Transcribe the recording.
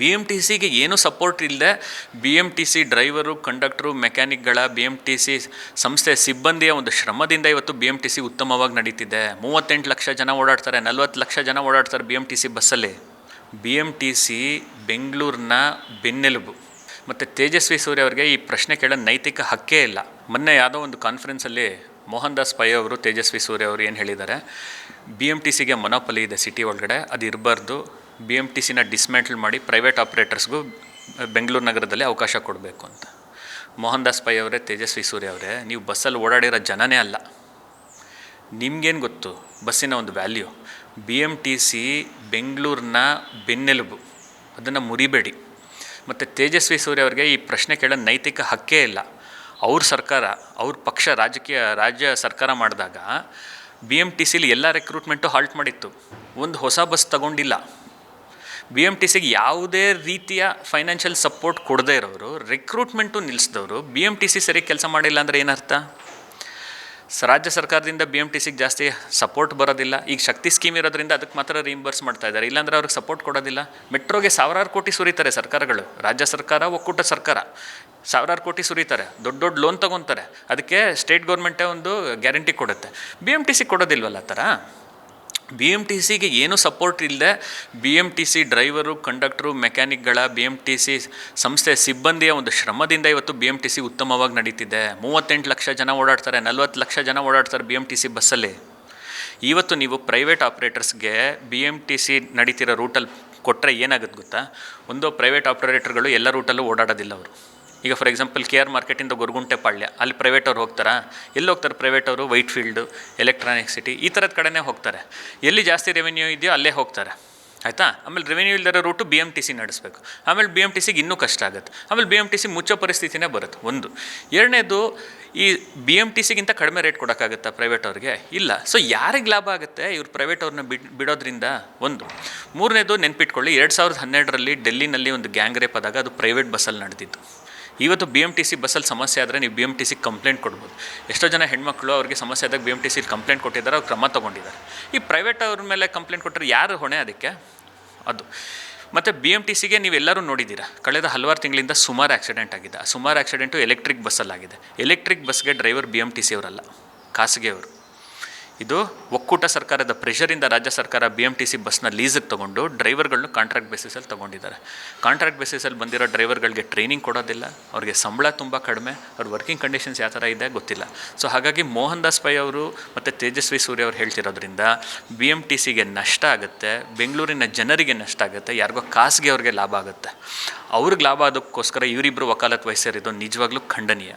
B M T ಸಿಗೆ ಏನೂ support ಇಲ್ಲದೆ B M T C driver conductor ಮೆಕ್ಯಾನಿಕ್ಗಳ B M T C ಸಂಸ್ಥೆ ಸಿಬ್ಬಂದಿಯ ಒಂದು ಶ್ರಮದಿಂದ ಇವತ್ತು ಬಿ ಎಂ ಟಿ ಸಿ ಉತ್ತಮವಾಗಿ ನಡೀತಿದೆ. ಮೂವತ್ತೆಂಟು ಲಕ್ಷ ಜನ ಓಡಾಡ್ತಾರೆ, ನಲ್ವತ್ತು ಲಕ್ಷ ಜನ ಓಡಾಡ್ತಾರೆ ಬಿ ಎಂ ಟಿ ಸಿ ಬಸ್ಸಲ್ಲಿ ಬಿ ಎಂ ಟಿ ಸಿ ಬೆಂಗಳೂರಿನ ಬೆನ್ನೆಲುಬು. ಮತ್ತು ತೇಜಸ್ವಿ ಸೂರ್ಯ ಅವರಿಗೆ ಈ ಪ್ರಶ್ನೆ ಕೇಳೋ ನೈತಿಕ ಹಕ್ಕೇ ಇಲ್ಲ. ಮೊನ್ನೆ ಯಾವುದೋ ಒಂದು ಕಾನ್ಫರೆನ್ಸಲ್ಲಿ ಮೋಹನ್ ದಾಸ್ ಪೈ ಅವರು, ತೇಜಸ್ವಿ ಸೂರ್ಯ ಅವರು ಏನು ಹೇಳಿದ್ದಾರೆ ಬಿ ಎಂ ಟಿ ಸಿಗೆ ಮೊನೋಪಲಿ ಇದೆ ಸಿಟಿ ಒಳಗಡೆ ಅದು ಇರಬಾರ್ದು ಬಿ ಎಂ ಟಿ ಸಿನ ಡಿಸ್ಮ್ಯಾಂಟಲ್ ಮಾಡಿ ಪ್ರೈವೇಟ್ ಆಪ್ರೇಟರ್ಸ್ಗೂ ಬೆಂಗಳೂರು ನಗರದಲ್ಲಿ ಅವಕಾಶ ಕೊಡಬೇಕು ಅಂತ. ಮೋಹನ್ ದಾಸ್ ಪೈ ಅವರೇ, ತೇಜಸ್ವಿ ಸೂರ್ಯ ಅವರೇ, ನೀವು ಬಸ್ಸಲ್ಲಿ ಓಡಾಡಿರೋ ಜನನೇ ಅಲ್ಲ. ನಿಮಗೇನು ಗೊತ್ತು? ಬಸ್ಸಿನ ಒಂದು value B M T C ಬೆಂಗಳೂರಿನ ಬೆನ್ನೆಲುಬು. ಅದನ್ನು ಮುರಿಬೇಡಿ. ಮತ್ತು ತೇಜಸ್ವಿ ಸೂರ್ಯ ಅವರಿಗೆ ಈ ಪ್ರಶ್ನೆ ಕೇಳೋ ನೈತಿಕ ಹಕ್ಕೇ ಇಲ್ಲ. ಅವ್ರ ಸರ್ಕಾರ, ಅವ್ರ ಪಕ್ಷ ರಾಜಕೀಯ, ರಾಜ್ಯ ಸರ್ಕಾರ ಮಾಡಿದಾಗ ಬಿ ಎಂ ಟಿ ಸಿಲಿ ಎಲ್ಲ ರೆಕ್ರೂಟ್ಮೆಂಟು ಹಾಲ್ಟ್ ಮಾಡಿತ್ತು. ಒಂದು ಹೊಸ ಬಸ್ ತಗೊಂಡಿಲ್ಲ. ಬಿ ಎಂ ಟಿ ಸಿಗೆ ಯಾವುದೇ ರೀತಿಯ ಫೈನಾನ್ಷಿಯಲ್ ಸಪೋರ್ಟ್ ಕೊಡದೇ ಇರೋರು ರಿಕ್ರೂಟ್ಮೆಂಟು ನಿಲ್ಲಿಸಿದವರು ಬಿ ಎಂ ಟಿ ಸಿ ಸರಿ ಕೆಲಸ ಮಾಡಿಲ್ಲ ಅಂದರೆ ಏನರ್ಥ ರಾಜ್ಯ ಸರ್ಕಾರದಿಂದ ಬಿ ಎಂ ಟಿ ಸಿಗೆ ಜಾಸ್ತಿ ಸಪೋರ್ಟ್ ಬರೋದಿಲ್ಲ. ಈಗ ಶಕ್ತಿ ಸ್ಕೀಮ್ ಇರೋದ್ರಿಂದ ಅದಕ್ಕೆ ಮಾತ್ರ ರೀಂಬರ್ಸ್ ಮಾಡ್ತಾ ಇದ್ದಾರೆ. ಇಲ್ಲಾಂದರೆ ಅವ್ರಿಗೆ ಸಪೋರ್ಟ್ ಕೊಡೋದಿಲ್ಲ. ಮೆಟ್ರೋಗೆ ಸಾವಿರಾರು ಕೋಟಿ ಸುರಿತಾರೆ ಸರ್ಕಾರಗಳು. ರಾಜ್ಯ ಸರ್ಕಾರ, ಒಕ್ಕೂಟ ಸರ್ಕಾರ ಸಾವಿರಾರು ಕೋಟಿ ಸುರಿತಾರೆ. ದೊಡ್ಡ ದೊಡ್ಡ ಲೋನ್ ತೊಗೊತಾರೆ. ಅದಕ್ಕೆ ಸ್ಟೇಟ್ ಗೌರ್ಮೆಂಟೇ ಒಂದು ಗ್ಯಾರಂಟಿ ಕೊಡುತ್ತೆ. ಬಿ ಎಂ ಟಿ ಸಿ ಕೊಡೋದಿಲ್ವಲ್ಲ ಆ ಥರ? ಬಿ ಎಂ ಟಿ ಸಿಗೆ ಏನೂ ಸಪೋರ್ಟ್ ಇಲ್ಲದೆ B M T C driver conductor ಮೆಕ್ಯಾನಿಕ್ಗಳ B M T C ಸಂಸ್ಥೆ ಸಿಬ್ಬಂದಿಯ ಒಂದು ಶ್ರಮದಿಂದ ಇವತ್ತು ಬಿ ಎಂ ಟಿ ಸಿ ಉತ್ತಮವಾಗಿ ನಡೀತಿದೆ. ಮೂವತ್ತೆಂಟು ಲಕ್ಷ ಜನ ಓಡಾಡ್ತಾರೆ, ನಲ್ವತ್ತು ಲಕ್ಷ ಜನ ಓಡಾಡ್ತಾರೆ ಬಿ ಎಂ ಟಿ ಸಿ ಬಸ್ಸಲ್ಲಿ. ಇವತ್ತು ನೀವು ಪ್ರೈವೇಟ್ ಆಪ್ರೇಟರ್ಸ್ಗೆ ಬಿ ಎಂ ಟಿ ಸಿ ನಡೀತಿರೋ ರೂಟಲ್ಲಿ ಕೊಟ್ಟರೆ ಏನಾಗುತ್ತೆ ಗೊತ್ತಾ? ಒಂದು ಪ್ರೈವೇಟ್ ಆಪ್ರೇಟರ್ಗಳು ಎಲ್ಲ ರೂಟಲ್ಲೂ ಓಡಾಡೋದಿಲ್ಲ ಅವರು. ಈಗ ಫಾರ್ ಎಕ್ಸಾಂಪಲ್ ಕೆ ಆರ್ ಮಾರ್ಕೆಟಿಂದ ಗೊರಗುಂಟೆ ಪಾಳ್ಯ ಅಲ್ಲಿ ಪ್ರೈವೇಟ್ ಅವ್ರು ಹೋಗ್ತಾರಾ? ಎಲ್ಲಿ ಹೋಗ್ತಾರೆ ಪ್ರೈವೇಟ್ ಅವರು? ವೈಟ್ ಫೀಲ್ಡು ಎಲೆಕ್ಟ್ರಾನಿಕ್ ಸಿಟಿ ಈ ಥರದ ಕಡೆನೇ ಹೋಗ್ತಾರೆ. ಎಲ್ಲಿ ಜಾಸ್ತಿ ರೆವೆನ್ಯೂ ಇದೆಯೋ ಅಲ್ಲೇ ಹೋಗ್ತಾರೆ. ಆಯಿತಾ? ಆಮೇಲೆ ರೆವೆನ್ಯೂ ಇಲ್ದಿರೋ route B M T C ನಡೆಸಬೇಕು. ಆಮೇಲೆ ಬಿ ಎಂ ಟಿ ಸಿಗೆ ಇನ್ನೂ ಕಷ್ಟ ಆಗುತ್ತೆ. ಆಮೇಲೆ ಬಿ ಎಂ ಟಿ ಸಿ ಮುಚ್ಚೋ ಪರಿಸ್ಥಿತಿನೇ ಬರುತ್ತೆ. ಒಂದು. ಎರಡನೇದು, ಈ ಬಿ ಎಂ ಟಿ ಸಿಗಿಂತ ಕಡಿಮೆ ರೇಟ್ ಕೊಡೋಕ್ಕಾಗುತ್ತಾ ಪ್ರೈವೇಟ್ ಅವ್ರಿಗೆ? ಇಲ್ಲ. ಸೊ ಯಾರಿಗೆ ಲಾಭ ಆಗುತ್ತೆ ಇವ್ರು ಪ್ರೈವೇಟ್ ಅವ್ರನ್ನ ಬಿಡ್, ಬಿಡೋದ್ರಿಂದ? ಒಂದು. ಮೂರನೇದು ನೆನ್ಪಿಟ್ಕೊಳ್ಳಿ, ಎರಡು ಸಾವಿರದ ಹನ್ನೆರಡರಲ್ಲಿ ಡೆಲ್ಲಿನಲ್ಲಿ ಒಂದು ಗ್ಯಾಂಗ್ ರೇಪ್ ಆದಾಗ ಅದು ಪ್ರೈವೇಟ್ ಬಸ್ಸಲ್ಲಿ ನಡೆದಿತ್ತು ಇವತ್ತು ಬಿ ಎಂ ಟಿ ಸಿ ಬಸ್ಸಲ್ಲಿ ಸಮಸ್ಯೆ ಆದರೆ ನೀವು ಬಿ ಎಂ ಟಿ ಸಿಗೆ ಕಂಪ್ಲೇಂಟ್ ಕೊಡ್ಬೋದು. ಎಷ್ಟೋ ಜನ ಹೆಣ್ಮಕ್ಳು ಅವ್ರಿಗೆ ಸಮಸ್ಯೆ ಆದಾಗ ಬಿ ಎಂ ಟಿ ಸಿಲಿ ಕಂಪ್ಲೇಂಟ್ ಕೊಟ್ಟಿದ್ದಾರೆ, ಅವ್ರು ಕ್ರಮ ತೊಗೊಂಡಿದ್ದಾರೆ. ಈ ಪ್ರೈವೇಟ್ ಅವ್ರ ಮೇಲೆ ಕಂಪ್ಲೇಂಟ್ ಕೊಟ್ಟರೆ ಯಾರು ಹೊಣೆ ಅದಕ್ಕೆ? ಅದು. ಮತ್ತು ಬಿ ಎಂ ಟಿ ಸಿಗೆ ನೀವೆಲ್ಲರೂ ನೋಡಿದ್ದೀರಾ, ಕಳೆದ ಹಲವಾರು ತಿಂಗಳಿಂದ ಸುಮಾರು ಆಕ್ಸಿಡೆಂಟ್ ಆಗಿದೆ. ಆ ಸುಮಾರು ಆಕ್ಸಿಡೆಂಟು ಎಲೆಕ್ಟ್ರಿಕ್ ಬಸ್ಸಲ್ಲಾಗಿದೆ. ಎಲೆಕ್ಟ್ರಿಕ್ ಬಸ್ಗೆ driver B M T C ಅವರಲ್ಲ, ಖಾಸಗಿಯವರು. ಇದು ಒಕ್ಕೂಟ ಸರ್ಕಾರದ ಪ್ರೆಷರಿಂದ ರಾಜ್ಯ ಸರ್ಕಾರ ಬಿ ಎಂ ಟಿ ಸಿ ಬಸ್ನ ಲೀಸಿಗೆ ತೊಗೊಂಡು ಡ್ರೈವರ್ಗಳನ್ನ ಕಾಂಟ್ರಾಕ್ಟ್ ಬೇಸಿಸಲ್ಲಿ ತೊಗೊಂಡಿದ್ದಾರೆ. ಕಾಂಟ್ರಾಕ್ಟ್ ಬೇಸಿಸಲ್ಲಿ ಬಂದಿರೋ ಡ್ರೈವರ್ಗಳಿಗೆ ಟ್ರೈನಿಂಗ್ ಕೊಡೋದಿಲ್ಲ, ಅವ್ರಿಗೆ ಸಂಬಳ ತುಂಬ ಕಡಿಮೆ, ಅವ್ರ ವರ್ಕಿಂಗ್ ಕಂಡೀಷನ್ಸ್ ಯಾವ ಥರ ಇದೆ ಗೊತ್ತಿಲ್ಲ. ಸೊ ಹಾಗಾಗಿ ಮೋಹನ್ ದಾಸ್ ಪೈ ಅವರು ಮತ್ತು ತೇಜಸ್ವಿ ಸೂರ್ಯ ಅವರು ಹೇಳ್ತಿರೋದ್ರಿಂದ ಬಿ ಎಂ ಟಿ ಸಿಗೆ ನಷ್ಟ ಆಗುತ್ತೆ, ಬೆಂಗಳೂರಿನ ಜನರಿಗೆ ನಷ್ಟ ಆಗುತ್ತೆ, ಯಾರಿಗೋ ಖಾಸಗಿ ಅವ್ರಿಗೆ ಲಾಭ ಆಗುತ್ತೆ. ಅವ್ರಿಗೆ ಲಾಭ ಆದಕ್ಕೋಸ್ಕರ ಇವರಿಬ್ಬರು ವಕಾಲತ್ ವಹಿಸಿರೋದು ನಿಜವಾಗ್ಲೂ ಖಂಡನೀಯ.